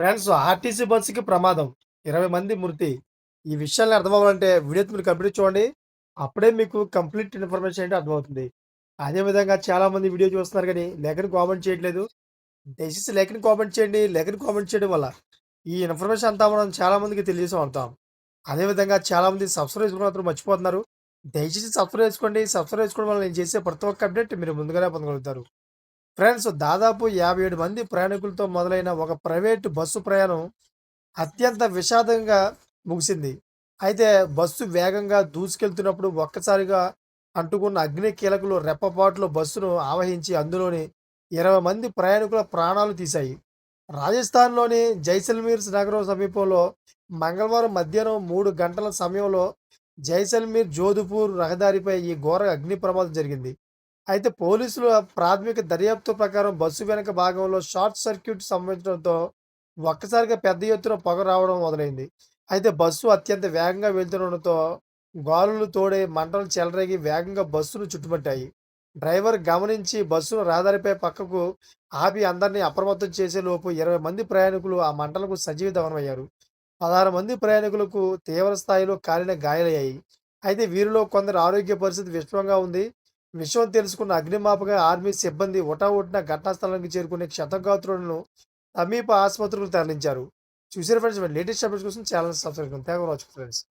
Friends RTC బస్సుకి ప్రమాదం. 20 మంది మృతి. ఈ విషయాన్ని అర్థమవ్వాలంటే వీడియో మీరు కంప్లీట్ చూడండి. అప్పుడే మీకు కంప్లీట్ ఇన్ఫర్మేషన్ ఏంటో అర్థమవుతుంది. అదే విధంగా చాలామంది వీడియో చూస్తున్నారు కానీ లైక్ కామెంట్ చేయట్లేదు. దయచేసి లైక్ కామెంట్ చేయండి. లైక్ కామెంట్ చేయడం వల్ల ఈ ఇన్ఫర్మేషన్ అంతా మనం చాలామందికి తెలియజేసాం తెలియజేస్తాం. అదే విధంగా చాలామంది సబ్స్క్రైబ్ చేసుకోవడం మాత్రం మర్చిపోతున్నారు. దయచేసి సబ్స్క్రైబ్ చేసుకోండి. సబ్స్క్రైబ్ చేసుకోవడం వల్ల నేను చేసే ప్రతి ఒక్క అప్డేట్ మీరు ముందుగానే పొందగలుగుతారు. ఫ్రెండ్స్ దాదాపు 57 మంది ప్రయాణికులతో మొదలైన ఒక ప్రైవేటు బస్సు ప్రయాణం అత్యంత విషాదంగా ముగిసింది. అయితే బస్సు వేగంగా దూసుకెళ్తున్నప్పుడు ఒక్కసారిగా అంటుకున్న అగ్ని కీలకులు రెప్పపాట్లు బస్సును ఆవహించి అందులోని 20 మంది ప్రయాణికుల ప్రాణాలు తీశాయి. రాజస్థాన్‌లోని జైసల్మీర్ నగరం సమీపంలో మంగళవారం మధ్యాహ్నం మూడు గంటల సమయంలో జైసల్మీర్ జోధపూర్ రహదారిపై ఈ ఘోర అగ్ని ప్రమాదం జరిగింది. అయితే పోలీసులు ప్రాథమిక దర్యాప్తు ప్రకారం బస్సు వెనక భాగంలో షార్ట్ సర్క్యూట్ సంభవించడంతో ఒక్కసారిగా పెద్ద ఎత్తున పొగ రావడం మొదలైంది. అయితే బస్సు అత్యంత వేగంగా వెళ్తుండడంతో గాలులు తోడే మంటలు చెలరేగి వేగంగా బస్సును చుట్టుపట్టాయి డ్రైవర్ గమనించి బస్సును రహదారిపై పక్కకు ఆపి అందరినీ అప్రమత్తం చేసేలోపు 20 మంది ప్రయాణికులు ఆ మంటలకు సజీవ దహనమయ్యారు. 16 మంది ప్రయాణికులకు తీవ్ర స్థాయిలో కాలిన గాయాలయ్యాయి. అయితే వీరిలో కొందరు ఆరోగ్య పరిస్థితి విషమంగా ఉంది. విషయం తెలుసుకున్న అగ్నిమాపక ఆర్మీ సిబ్బంది హుటాహుటిన ఘటనా స్థలానికి చేరుకునే క్షతగాత్రులను సమీప ఆసుపత్రులకు తరలించారు. చూసారు ఫ్రెండ్స్ లేటెస్ట్ అప్డేట్స్ కోసం ఛానల్ సబ్స్క్రైబ్ చేసుకోండి. ఫ్రెండ్స్.